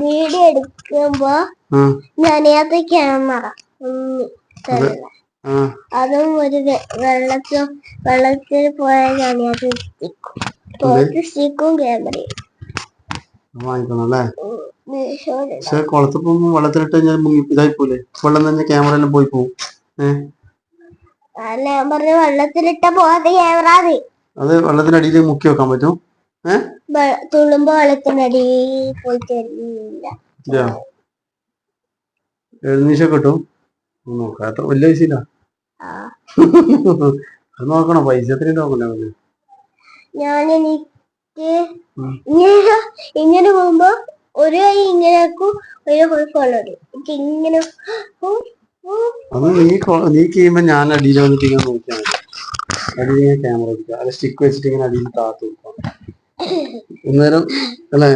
Video എടുക്കുമ്പോ നനയാത്ത camera അതെ. ഒരു വെള്ളത്തിൽ വെള്ളത്തിൽ പോയാൽ നനയാത്ത സ്റ്റിക്കും ക്യാമറയും. അത് വാങ്ങിക്കണം അല്ലേ മീഷോയിൽ പക്ഷെ കുളത്ത് പോകുമ്പോ വെള്ളത്തിലിട്ട് കഴിഞ്ഞാൽ ഇതായി പോലെ വെള്ളം തന്നെ ക്യാമറ എല്ലാം പോയി പോകും ഏഹ് വെള്ളത്തിലിട്ട പോകാത്ത ക്യാമറ അത് വെള്ളത്തിന്റെ അടിയിൽ മുക്കി വെക്കാൻ പറ്റും. ഏഹ് തുള്ളുമ്പോ വെള്ളത്തിനടിയിൽ പോയിട്ട് എഴുന്നീശ കിട്ടും. നോക്കാം. അത്ര വലിയ പൈസ ആ. അത് നോക്കണം. പൈസ എത്രയും നോക്കണ്ടേ ഞാൻ എനിക്ക്. ഇങ്ങനെ പോകുമ്പോ ഒരു കൈ ഇങ്ങനെ ആക്കും ഒരു കൈ എനിക്ക് ഇങ്ങനെ. അത് നീ കൊ- നീ ചെയ്യുമ്പോ ഞാൻ അടിയിൽ വന്നിട്ട് ഇങ്ങനെ നോക്കിയാൽ മതി. അടിയിൽ ഇങ്ങനെ ക്യാമറ വെക്കുക അത് സ്റ്റിക്ക് വെച്ചിട്ട് ഇങ്ങനെ അടിയിൽ താത്ത്. അന്നേരം അല്ലേ?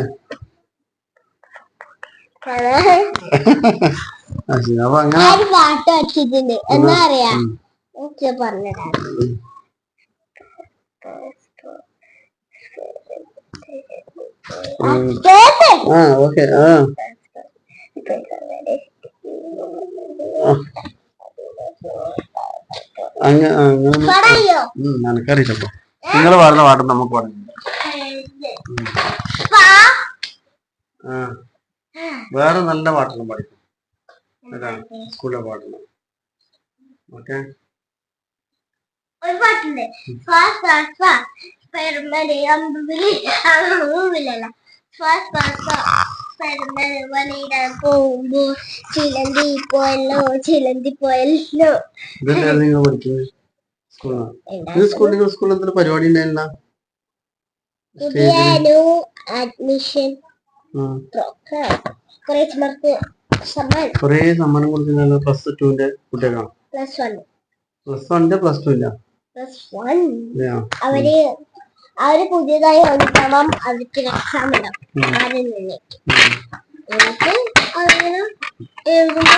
അപ്പൊ അങ്ങനെ നിങ്ങൾ പാട്ട് വെച്ചിട്ടുണ്ട് എന്നാ അറിയാ ഉം. എനിക്ക് പറഞ്ഞതാ ഉം. കേക്ക് ആ ഓക്കെ. ആ. അങ്ങ ആ, അങ്ങനെ നിനക്കറിയില്ലപ്പോ നിങ്ങൾ പാടുന്ന പാട്ട് നമുക്ക് പാടാം. പാ ആ വേറെ നല്ല പാട്ടെല്ലാം പഠിക്കും സ്കൂളിലെ പാട്ടെല്ലാം. ഓക്കെ. ഒരു പാട്ടുണ്ട് പെരുമലി അമ്പുലി അമ്പുലല്ല ഫാ ഫാ ഫാ. പെരുമലി വലയിടാൻ പോകുമ്പോ ചിലന്തി പോയല്ലോ ചിലന്തി പോയല്ലോ. സ്കൂളിൽ സ്കൂളിൽ എന്തെങ്കിലും പരിപാടി ഉണ്ടായില്ല പുതിയ ന്യൂ അഡ്മിഷൻ കുറെ കുറേ സമ്മാനം കൊടുക്കുന്ന പ്ലസ് ടുവിന്റെ കുട്ടികളാണ് പ്ലസ് വൺ പ്ലസ് വണ്ണിന്റെ പ്ലസ് ടു ഇല്ല. Plus one? അവർ അവർ പുതിയതായി വന്നിട്ടാവാം അവർക്ക് എക്സാം ഉണ്ടാവും. ആദ്യം തന്നെ. ഉം. എന്നിട്ട് അങ്ങനെ എഴുതുമ്പോ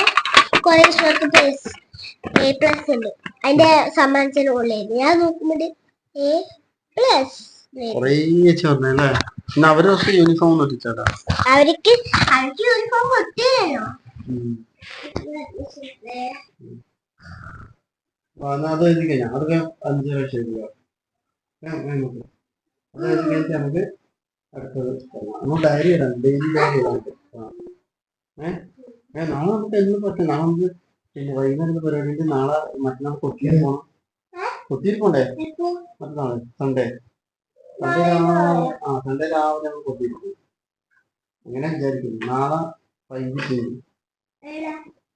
കുറെ പ്ലസ് എ പ്ലസ് ഉണ്ട്. അതിന്റെ സമ്മാനത്തിന് ഉള്ളത് ഞാൻ നോക്കുമ്പോൾ എ പ്ലസ് കുറേ ചേർന്നല്ലേ പിന്നെ അവർ കുറച്ച് യൂണിഫോം ഒന്നും ഇട്ടിച്ചാട്ടാ അവർക്ക് അവർക്ക് യൂണിഫോം കൊടുത്തില്ലല്ലോ അത് എഴുതി കഴിഞ്ഞാൽ അതൊക്കെ അഞ്ച് ലക്ഷം രൂപ ഏ, ഏ, നോക്ക്. അത് എഴുതി കഴിഞ്ഞിട്ട് നമുക്ക് അടുത്തത് തുടങ്ങാം. നമ്മൾ ഡയറി ഇടാം ഡെയിലി ഡയറി ഇടാം ആ. ഏ ഏ നാളെ നമുക്ക് എന്ന് പറ്റും? നാളെ നമുക്ക് പിന്നെ വൈകുന്നേരം പരിപാടി നാളെ മറ്റന്നാൾ പോകണം പോണ്ടേ? മറ്റന്നാൾ സൺഡേ. സൺഡേ രാവിലെ ആ സൺഡേ രാവിലെ നമ്മൾ കൊത്തിയിൽ പോകും അങ്ങനെ വിചാരിക്കുന്നു. നാളെ വൈകിട്ട് ചെയ്യും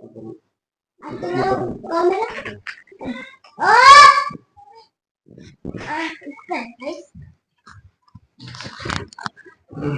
അപ്പം ആ.